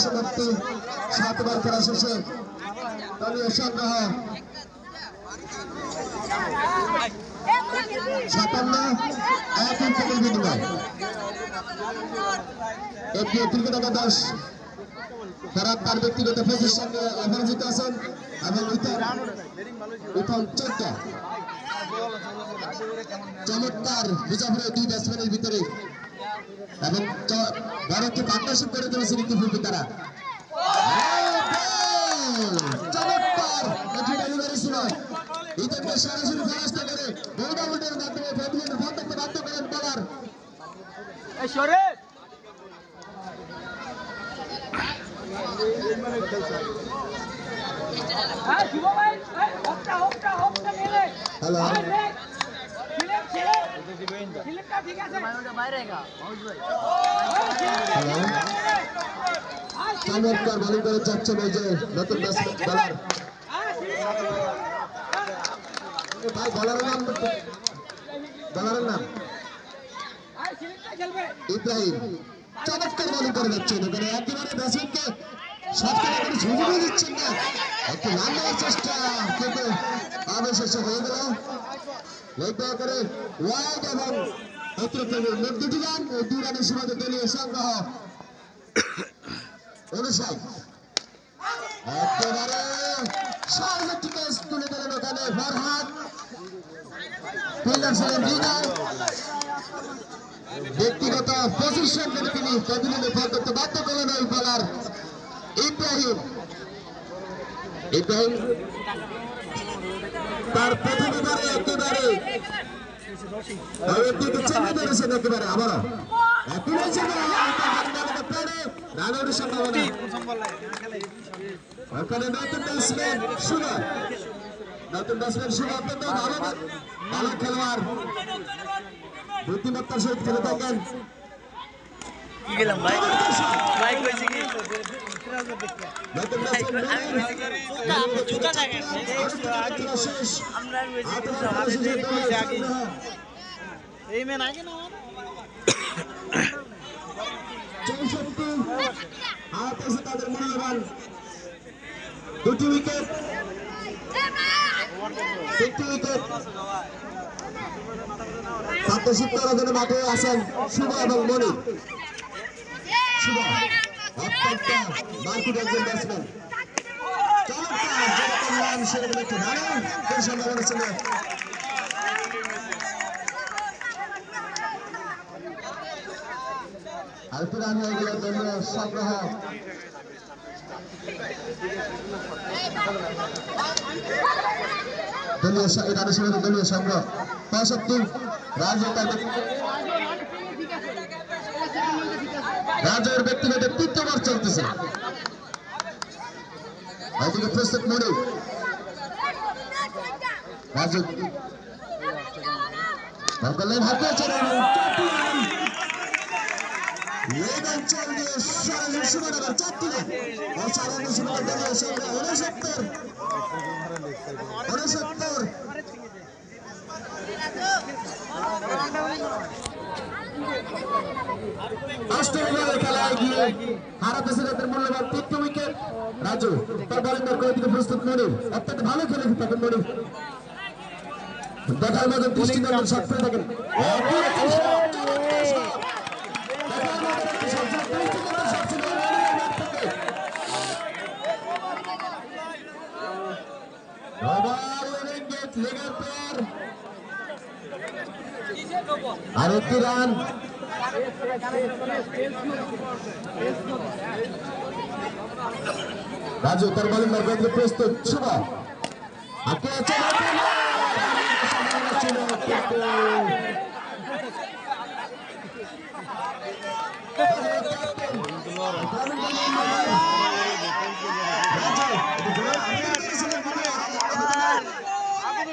ওভারের পরিসমাপ্তি সাত ওভার খেলা শেষে দলীয় সংগ্রহ। সাতান্ন এক উইকেটের বিনিময় একটি ক্রিকেট একাদশ তারা তার ব্যক্তিগত ফেসের সঙ্গে অপরাজিত আছেন এবং চোদ্দ। চমৎকার বিজাপুরের দুই ব্যাটসম্যানের ভিতরে এবং একটি পার্টনারশিপ করে তুলেছেন ইতিপূর্বে তারা? চমৎকার! একটি ডেলিভারি ছিল ইতিমধ্যে সরাসরি ফেরাস্ত করে মাধ্যমে ফোন বাধ্য করেন বলার। হ্যাঁ হ্যালো। চমৎকার বোলিং করে যাচ্ছেন এই যে নতুন এ ভাই বলারের নাম বলারের নাম ইব্রাহিম চমৎকার বোলিং করে যাচ্ছেন এখানে একেবারে ব্যাটসম্যানকে করে দিচ্ছেন না একটু রান নেওয়ার চেষ্টা কিন্তু অবশেষে হয়ে গেল লক্ষ্য করে ওয়াইড এবং মোট দুটি রান ও দুই রানের সুবাদে দলীয় সংগ্রহ। অনুসার ব্যক্তিগত পজিশন থেকে তিনি প্রতিদিনে ফল করতে বাধ্য করলেন ওই বলার ইব্রাহিম। ইব্রাহিম। তার প্রথম এবারে একেবারে একেবারে পেরে রানের সম্ভাবনা। ওখানে নতুন ব্যাটসম্যান সুগা নতুন ব্যাটসম্যান সুগা অত্যন্ত ভালো ভালো খেলোয়াড়। বুদ্ধিমত্তার সহিত খেলে থাকেন। কি গেলাম ভাই? ভাই কইছি কি? এই মেন আগে না চৌষট্টি আছে তাদের মূল্যবান দুটি উইকেট করার মাঠে আসেন শুভ এবং মনি শুভ অত্যন্ত মার্কুট একজন ব্যাটসম্যান চমৎকার যেরকম রান সেরকম একটি রানও এর সম্ভাবনা ছিল আরেকটি রান হয়ে গেল দলীয় সংগ্রহ দলীয় স- এই রানের সঙ্গে দলীয় সংগ্রহ পঁয়ষট্টি রাজু তার ব্যক্তি- রাজুর ব্যক্তিগত তৃতীয় বার চলতেছে। এদিকে প্রস্তুত রাজু। করলেন হাতে লেগ অঞ্চল দিয়ে সরাসরি সুবর্ণনগর চারটি রান ও চালানো সুবর্ণ দলীয় সংগ্রহ উনসত্তর ওভারের খেলায় গিয়ে হারাতেছে তাদের মূল্যবান তৃতীয় উইকেট রাজু তার বলিং করে দিকে প্রস্তুত মনির। অত্যন্ত ভালো খেলে থাকেন মনির। দেখার মতো দৃষ্টিনন্দন শট করে থাকেন। shot, দৃষ্টিনন্দন shot ছিল মনিরের ব্যাট থেকে। আবার winning gate লেগের পর আরেকটি রান রাজু তার বলিং মার্গ প্রস্তুত। শুভ। আটকে আছে ছিল কিন্তু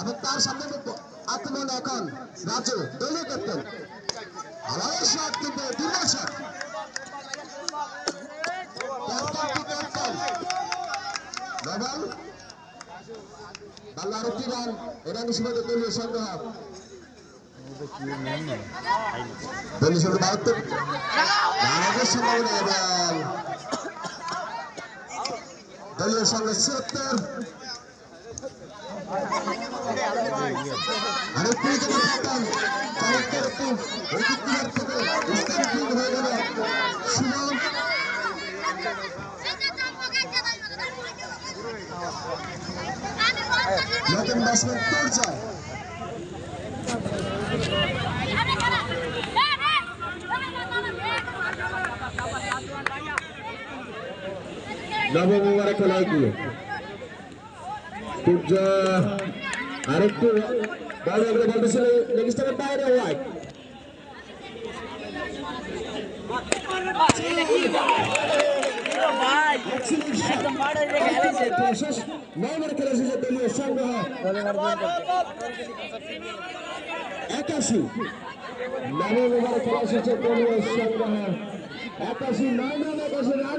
এবং তার সামনে আক্রমণ এখন রাজু দলীয় ক্যাপ্টেন। আবার শট কিন্তু দীর্ঘ shot captain to captain double Bangla আরেকটি রান এটা নিষ্পত্তি দলীয় সংগ্রহ দলীয় সংগ্রহ বাহাত্তর। রানের সম্ভাবনা এবং দলীয় সঙ্গে ছিয়াত্তর। আরেকটি উইকেটে ক্যাপ্টেন চমৎকার একটি উইকেট কিপার থেকে স্ট্যাম্পিং হয়ে গেল সুমন নতুন ব্যাটসম্যান পর্যায় নবম ওভারে খেলায় গিয়ে সূর্য আরেকটু বল এগুলো বলতেছিল লেগ স্টাম্পের বাইরে ওয়াইড দিয়ে খেলেছে প্রশেষ নয় ওভারে খেলা শেষে দলীয় সংগ্রহ একাশি। নবম ওভারে খেলা শেষে দলীয় সংগ্রহ। একাশি নয় নয় একাশি নয়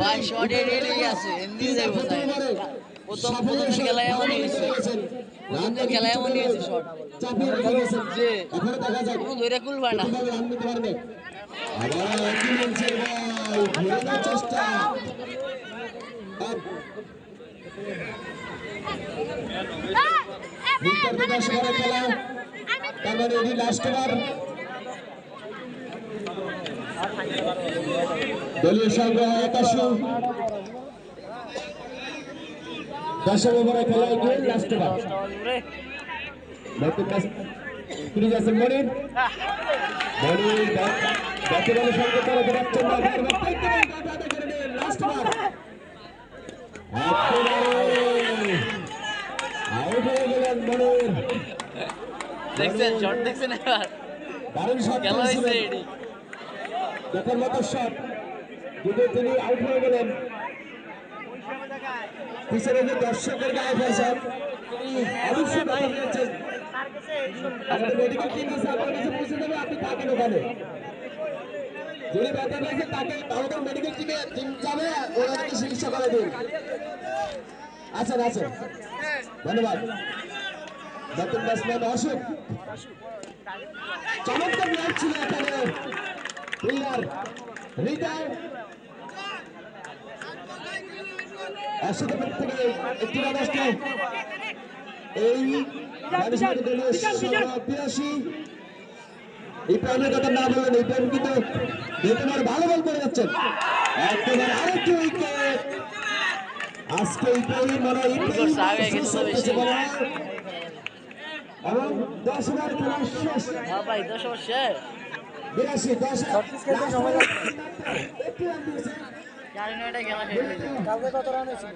ভাই শর্ট আছে এমনি যাইব খেলায় এমনই হয়েছে। খেলায় এমনই হয়েছে শর্ট যে চেষ্টা উত্তর প্রদেশ ওভারে খেলা তার মানে এটি লাস্ট ওভার দলীয় সংগ্রহ একাশি দশম ওভারে খেলা এগিয়ে লাস্ট ওভার নতুন ক্রিজ আছে মনির মনির ব্যাটে বলে করে করে আউট হয়ে গেলেন মনির দেখছেন দেখছেন এবার? হয়েছে এটি দেখার মতো শট কিন্তু তিনি আউট হয়ে গেলেন। পিছনে যে দর্শকের গায়ে অবশ্যই আমাদের মেডিকেল টিম আছে আপনার কাছে পৌঁছে দেবে আপনি থাকেন ওখানে। যিনি ব্যথা পেয়েছেন তাকে আমাদের মেডিকেল টিমে টিম যাবে ওনাদেরকে চিকিৎসা করে দিন আছেন আছেন ধন্যবাদ। নতুন ব্যাটসম্যান অশোক। চমৎকার ম্যাচ ছিল এখানে। হৃদয় একশো থেকে একটি রান আসছে। এই কথা না বললেন ইব্রাহিম কিন্তু বেতনের ভালো বল করে যাচ্ছেন। একেবারে আরেকটি উইকেট আজকে। মনে হয়। এবং দশ ওভার খেলা শেষ। হ্যাঁ ভাই দশ ওভার শেষ। বিরাশি দশ একটি রান দিয়েছে। জানি না এটা খেলা শেষ কালকে কত রান হয়েছিল?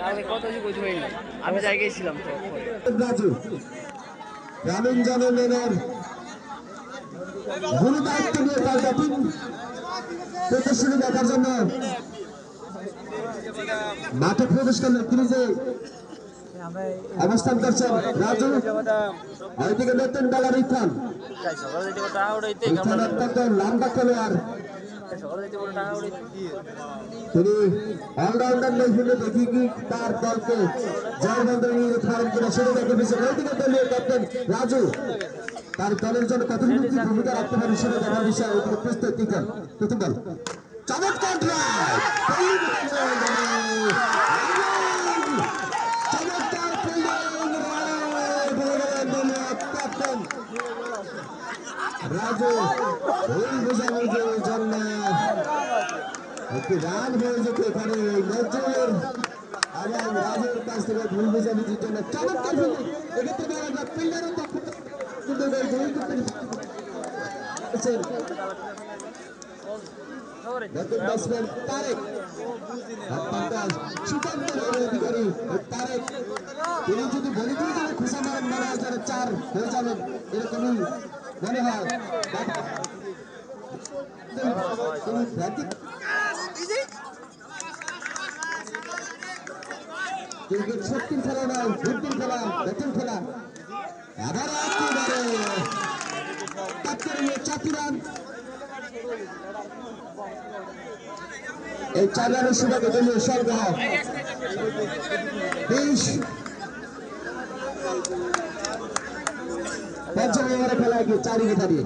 কালকে কত হয়েছে বুঝতে পারি আমি জায়গায় ছিলাম তো। রাজু। গ্রামীণ জনগণের গুরু দায়িত্ব নিয়ে তার ব্যাটিং প্রদর্শনী দেখার জন্য। মাঠে প্রবেশ করলেন তিনি যে অবস্থান করছেন রাজু। ওইদিকে নতুন বলার ইথান ইথান অত্যন্ত লম্বা খেলোয়াড়। তিনি অলরাউন্ডার লেভেলে দেখি কি তার দলকে ক্যাপ্টেন রাজু। তার দলের জন্য কতটুকু ভূমিকা রাখতে সেটা দেখার প্রথম ড্রাইভ চমৎকার রাজু ভুল বোঝাবুঝির জন্য। একটি রান হয়ে যেত এখানে নজরুল এবং রাজুর কাছ থেকে ভুল বোঝাবুঝির জন্য চমৎকার ফিল্ডিং এক্ষেত্রে যায় ফিল্ডারও কিন্তু দুই করতে নতুন ব্যাটসম্যান তারেক। তিনি যদি বলি খুশা মারেন মনে যেন চার হয়ে যাবেন। এরকমই মনে হয় তিনি ব্যাটিং ক্রিকেট শক্তির খেলা নয় বুদ্ধির খেলা ব্যাটিং খেলা আবার একেবারে কাপ্তার চারটি রান এই চার রানের সুবাদে দলীয় সরবরাহ বিশ পঞ্চম ওভারে খেলা এগিয়ে চার উইকেট হারিয়ে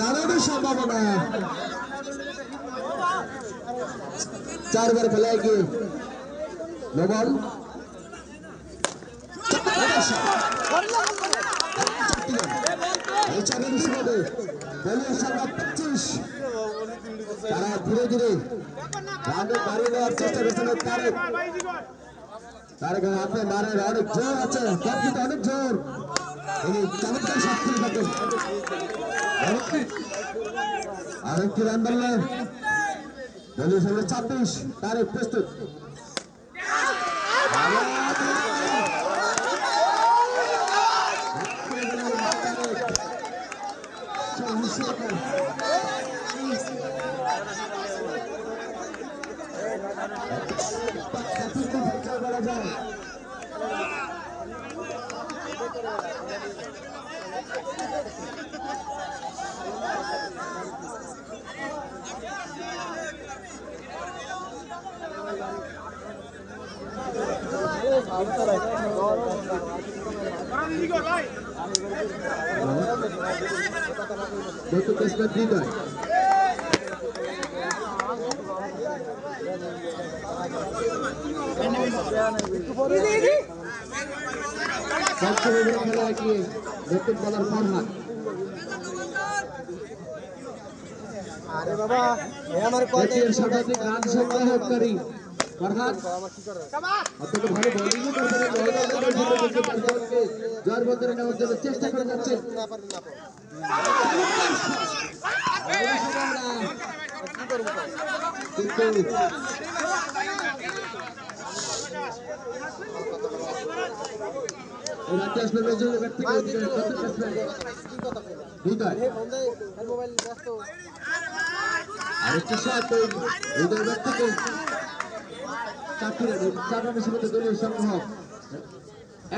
রানের সম্ভাবনা। চার ওভার খেলা রানের সংখ্যা পঁচিশ। তারা ধীরে ধীরে রানে বাড়িয়ে দেওয়ার চেষ্টা করছেন তারেক। তারেক হাতে মারের অনেক জোর আছে কিন্তু অনেক জোর তিনি চমৎকার শক্তি থাকেন আরেকটি রান বললে দলীয় সংখ্যা ছাব্বিশ তারেক প্রস্তুত বলা যায় নতুন ব্যাটসম্যান হৃদয় পঞ্চম ওভারে নতুন বলার ফরহাদ আরে বাবা এ আমার কল জাতীয় রান সংগ্রহকারী ফরহাদ অত্যন্ত ভালো বোলিংও করতে জয়ের বন্দরে নেওয়ার জন্য চেষ্টা করে যাচ্ছেন কিন্তু রাতে আসলে নজরুল ব্যাট থেকে হৃদয় মোবাইল ব্যস্ত আরেকটি শট হৃদয় ব্যাট থেকে। চারটি চার রানের সীমিত দলীয় সংগ্রহ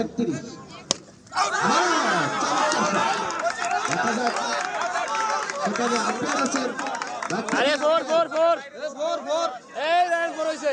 একত্রিশ। দেখা যাক। সেখানে আম্পায়ার আছেন আরে এই রায়ন ফোর হইছে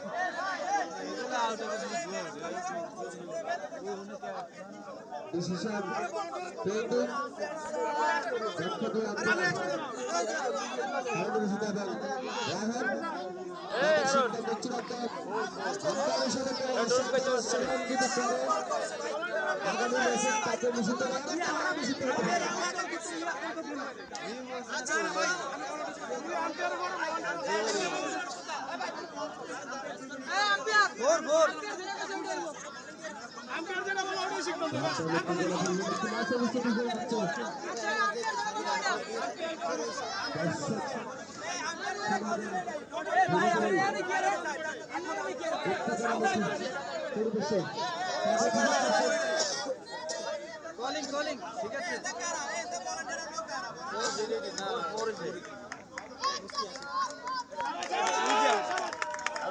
ডিসিশন পেন্ডিং দক্ষ দুই সিদ্ধান্ত চূড়ান্ত আম্পায়ারের সাথে সম্মানিত করে আগামী ম্যাচে তাকে নিষিদ্ধ রাখবেন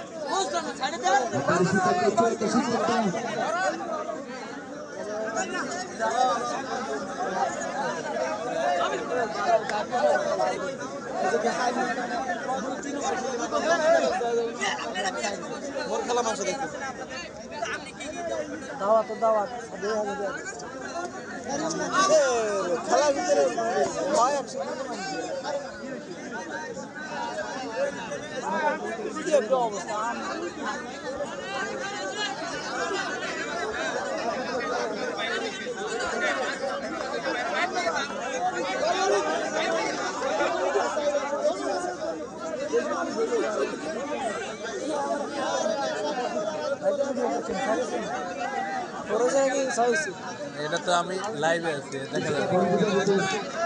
মোর খেলা মাংস দেখতে দাওয়াত দাওয়াত। খেলার ভিতরে নয় একশো এটা তো আমি লাইভে আছি দেখা যাবে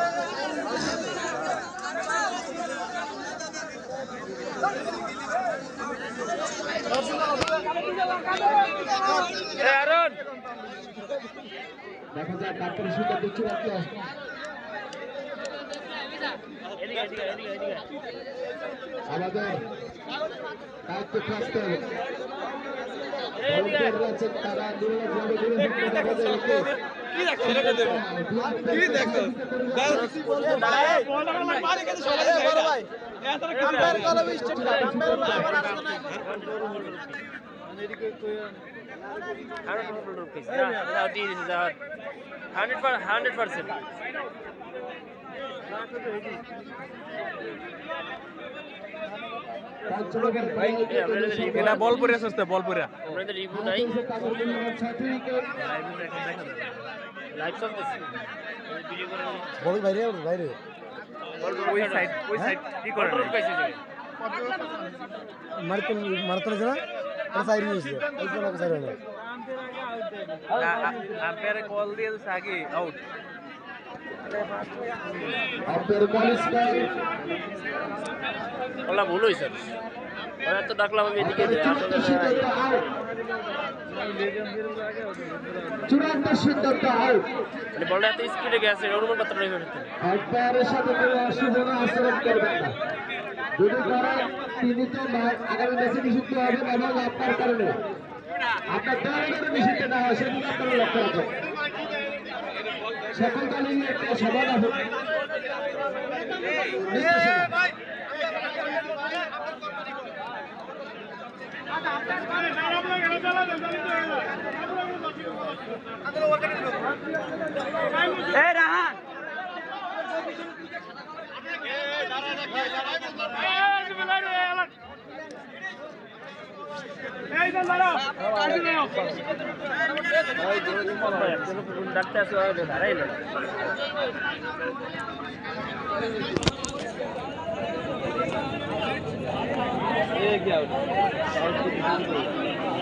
দেখা যাক ডাক্তারের এদিকে এদিকে এদিকে আমাদের দায়িত্ব থাকতে হবে তারা। কি দেখো দাঁড়ায় বলটা আমার পারে কেন সবাই বড় ভাই আম্পায়ার কলম স্টেপ আম্পায়ার আমার আসলে না হান্ড্রেড রুপিস দিয়ে দিন যা। Hundred hundred percent. এটা বল পরে আসছে বল রিভিউ নাই লাইভ চলতেছে। বল বাইরে বাইরে। ওই সাইড ওই সাইড কি করে কন্ট্রোল পাইছে? যে মারতে মারতে না? সাইড নিয়েছে এই জন্য সাইড হলো আম্পায়ারে কল দিয়ে দিছে আগে আউট আপনার কলেজ ওলা ভুল হয়েছে। ওরা তো ডাকলাম আমি এদিকে চূড়ান্ত সিদ্ধান্ত আউট মানে বলটা এত স্পিডে গেছে অনুমান পাত্র নেই আম্পায়ারের সাথে কোনো অসুবিধা আচরণ করবেন না। যদি করেন তিনি তো মা- আগামী ম্যাচে নিষিদ্ধ হবেন এবং আপনার কারণে? আপনার দলের নিষিদ্ধ না হয় সেদিকে আপনারা লক্ষ্য রাখবেন। সকলকালীন একটা সমান হবে। নির্দেশনা।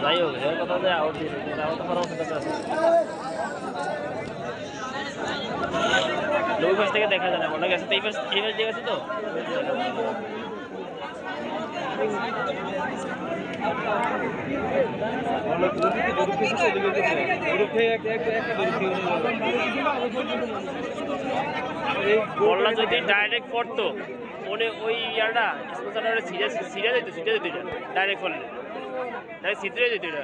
যাই হোক এর কথা যে আউট দিয়েছে তো করার কথা আছে দুই পাশ থেকে দেখা যায় না। মনে গেছে তো এই পাশ এই পাশ দিয়ে গেছে তো? বললা যদি ডাইরেক্ট পড়তো ওনে ওই ইয়ারটা স্পন্সরটা সিরিয়াস সিরিয়াস দিত সিরিয়াস দিত ডাইরেক্ট ফলে ডাইরেক্ট সিরিয়াস দিত এটা।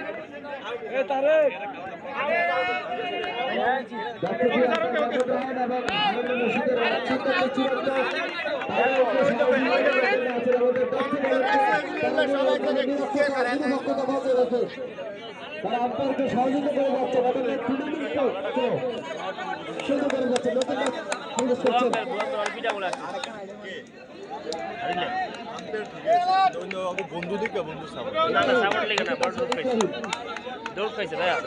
তারা আম্পায়ারকে সহযোগিতা করে যাচ্ছে বলে আছে বন্ধু দিকে বন্ধু সাপোর্ট না না সাপোর্ট লেগে না দৌড় খাইছে ভাইয়া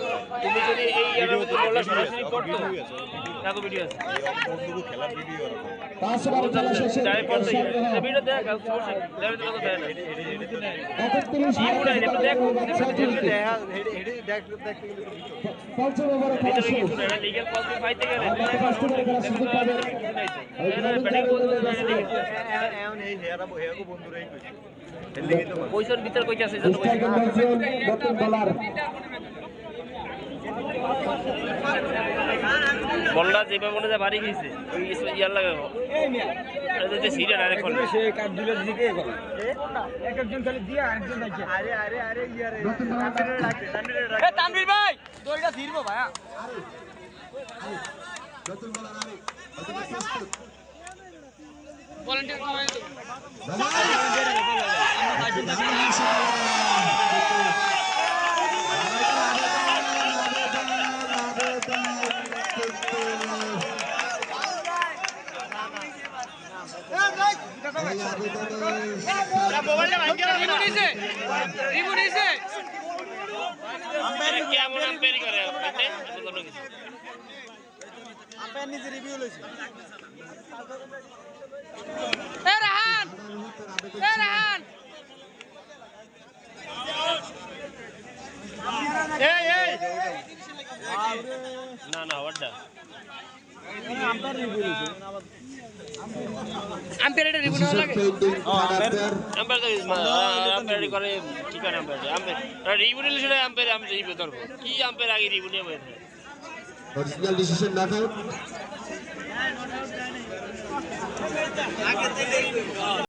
তুমি যদি এই ইয়ারের সরাসরি করতো কাকু ভিডিও আছে খেলার ভিডিও পয়সার ভিতর কইতে আছে বোলার বললা যেভাবে মনে যায় বাড়ি গেছে ওই ইয়ার এটা তো সিরিয়াল ভাইয়া। আরে দিও। রিমু নিছে রিমু নিছে কেমন আম্পায়ারি করে এত কোনো না না ওয়ার্ডটা আম্পায়ার এটা রিমু নেওয়া লাগে? আম্পায়ার তো আম্পায়ারি করে ঠিক আছে আম্পায়ারি আম্পায়ার রিভিউ সেটা আম্পায়ারি আমি রিভিউ ধরবো। কি আম্পায়ার আগে রিভিউ নিয়ে বসে Original decision not out.